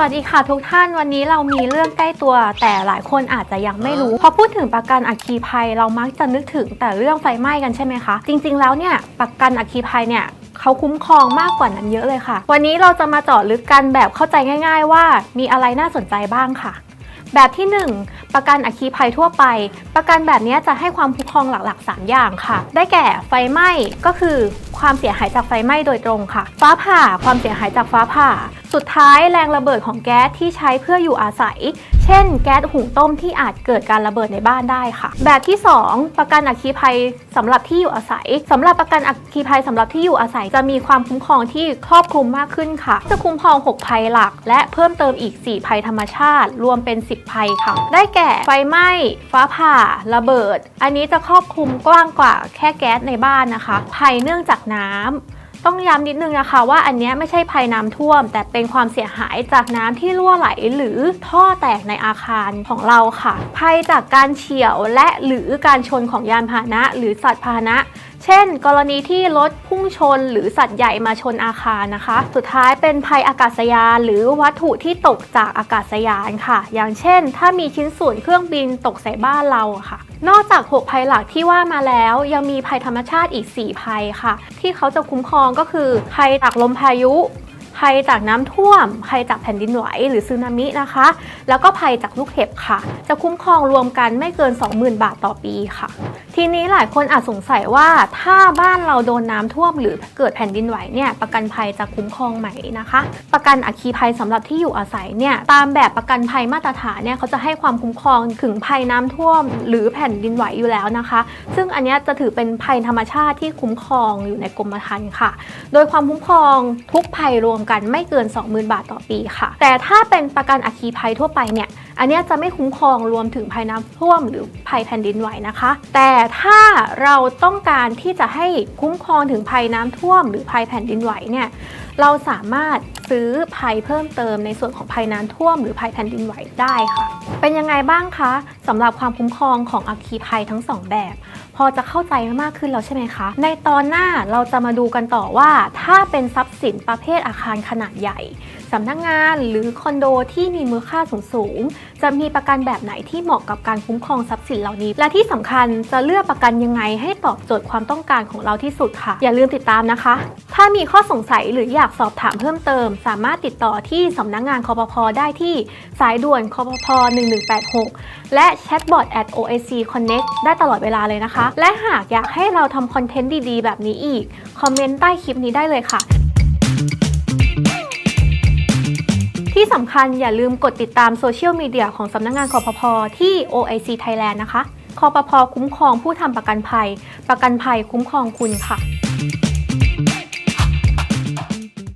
วัสดีค่ะทุกท่านวันนี้เรามีเรื่องใกล้ตัว แต่หลายคนอาจจะยังไม่รู้ พอพูดถึงประกันอัคคีภัยเรามักจะนึกถึงแต่เรื่องไฟไหม้กันใช่ไหมคะ จริง ๆ แล้วเนี่ยประกันอัคคีภัยเนี่ยเขาคุ้มครองมากกว่านั้นเยอะเลยค่ะ วันนี้เราจะมาเจาะลึกกันแบบเข้าใจง่าย ๆ ว่ามีอะไรน่าสนใจบ้างค่ะ แบบที่ 1 ประกันอัคคีภัยทั่วไป ประกันแบบนี้จะให้ความคุ้มครองหลักๆ 3 อย่างค่ะ ได้แก่ไฟไหม้ก็คือความเสียหายจากไฟไหม้โดยตรงค่ะ ฟ้าผ่าความเสียหายจากฟ้าผ่า สุดท้ายแรงระเบิดของแก๊สที่ใช้เพื่ออยู่อาศัยเช่น แก๊สหุงต้มที่อาจเกิดการระเบิดในบ้านได้ค่ะ แบบที่ 2 ประกันอัคคีภัยสำหรับที่อยู่อาศัยสำหรับประกันอัคคีภัยสำหรับที่อยู่อาศัยจะมีความคุ้มครองที่ครอบคลุมมากขึ้นค่ะ จะคุ้มครอง 6 ภัยหลัก และเพิ่มเติมอีก 4 ภัยธรรมชาติ รวมเป็น 10 ภัยค่ะ ได้แก่ไฟไหม้ ฟ้าผ่า ระเบิด อันนี้จะครอบคลุมกว้างกว่าแค่แก๊สในบ้านนะคะ ภัยเนื่องจากน้ำ ต้องย้ำนิดนึงนะคะว่าอันนี้ไม่ใช่ภัยน้ำท่วม แต่เป็นความเสียหายจากน้ำที่รั่วไหลหรือท่อแตกในอาคารของเราค่ะ ภัยจากการเฉี่ยวและหรือการชนของยานพาหนะ หรือสัตว์พาหนะ เช่น กรณีที่รถพุ่งชนหรือสัตว์ใหญ่มาชนอาคารนะคะ สุดท้ายเป็นภัยอากาศยาน หรือวัตถุที่ตกจากอากาศยานค่ะ อย่างเช่น ถ้ามีชิ้นส่วนเครื่องบินตกใส่บ้านเราค่ะ นอกจาก 6 ภัยหลักที่ว่ามาแล้วยังมีภัยธรรมชาติอีก 4 ภัยค่ะ ที่เขาจะคุ้มครองก็คือภัยจากลมพายุภัยจากน้ำท่วม ภัยจากแผ่นดินไหวหรือสึนามินะคะ แล้วก็ภัยจากลูกเห็บค่ะ จะคุ้มครองรวมกันไม่เกิน 20,000 บาทต่อปีค่ะ ทีนี้หลายคนอาจสงสัยว่าถ้าบ้านเราโดนน้ำท่วมหรือเกิดแผ่นดินไหวเนี่ยประกันภัยจะคุ้มครองไหมนะคะ ประกันอัคคีภัยสำหรับที่อยู่อาศัยเนี่ยตามแบบประกันภัยมาตรฐานเนี่ยเขาจะให้ความคุ้มครองถึงภัยน้ำท่วม หรือแผ่นดินไหวอยู่แล้วนะคะ ซึ่งอันนี้จะถือเป็นภัยธรรมชาติที่คุ้มครองอยู่ในกรมธรรม์ค่ะ โดยความคุ้มครองทุกภัยรวมกันไม่เกิน 20,000 บาทต่อปีค่ะ แต่ถ้าเป็นประกันอัคคีภัยทั่วไปเนี่ย อันนี้จะไม่คุ้มครองรวมถึงภัยน้ำท่วมหรือภัยแผ่นดินไหวนะคะ แต่ถ้าเราต้องการที่จะให้คุ้มครองถึงภัยน้ำท่วม หรือภัยแผ่นดินไหวเนี่ยเราสามารถซื้อภัยเพิ่มเติมในส่วนของภัยน้ำท่วม หรือภัยแผ่นดินไหวได้ค่ะ เป็นยังไงบ้างคะสำหรับความคุ้มครองของอัคคีภัยทั้งสองแบบ พอจะเข้าใจมากขึ้นแล้วใช่ไหมคะ ในตอนหน้าเราจะมาดูกันต่อว่าถ้าเป็นทรัพย์สินประเภทอาคารขนาดใหญ่สำนักงานหรือคอนโดที่มีมูลค่าสูงสูงจะมีประกันแบบไหนที่เหมาะกับการคุ้มครองทรัพย์สินเหล่านี้ และที่สำคัญจะเลือกประกันยังไงให้ตอบโจทย์ความต้องการของเราที่สุดค่ะ อย่าลืมติดตามนะคะ ถ้ามีข้อสงสัยหรืออยากสอบถามเพิ่มเติม สามารถติดต่อที่สำนักงานคอปพได้ที่สายด่วนคอปพ1186 และแชทบอท at OAC Connect ได้ตลอดเวลาเลยนะคะ และหากอยากให้เราทำคอนเทนต์ดีๆ แบบนี้อีก คอมเมนต์ใต้คลิปนี้ได้เลยค่ะ ที่สำคัญอย่าลืมกดติดตามโซเชียลมีเดียของสำนักงานคอพพที่ OIC Thailand นะคะคอปพคุ้มครองผู้ทำประกันภัย ประกันภัยคุ้มครองคุณค่ะ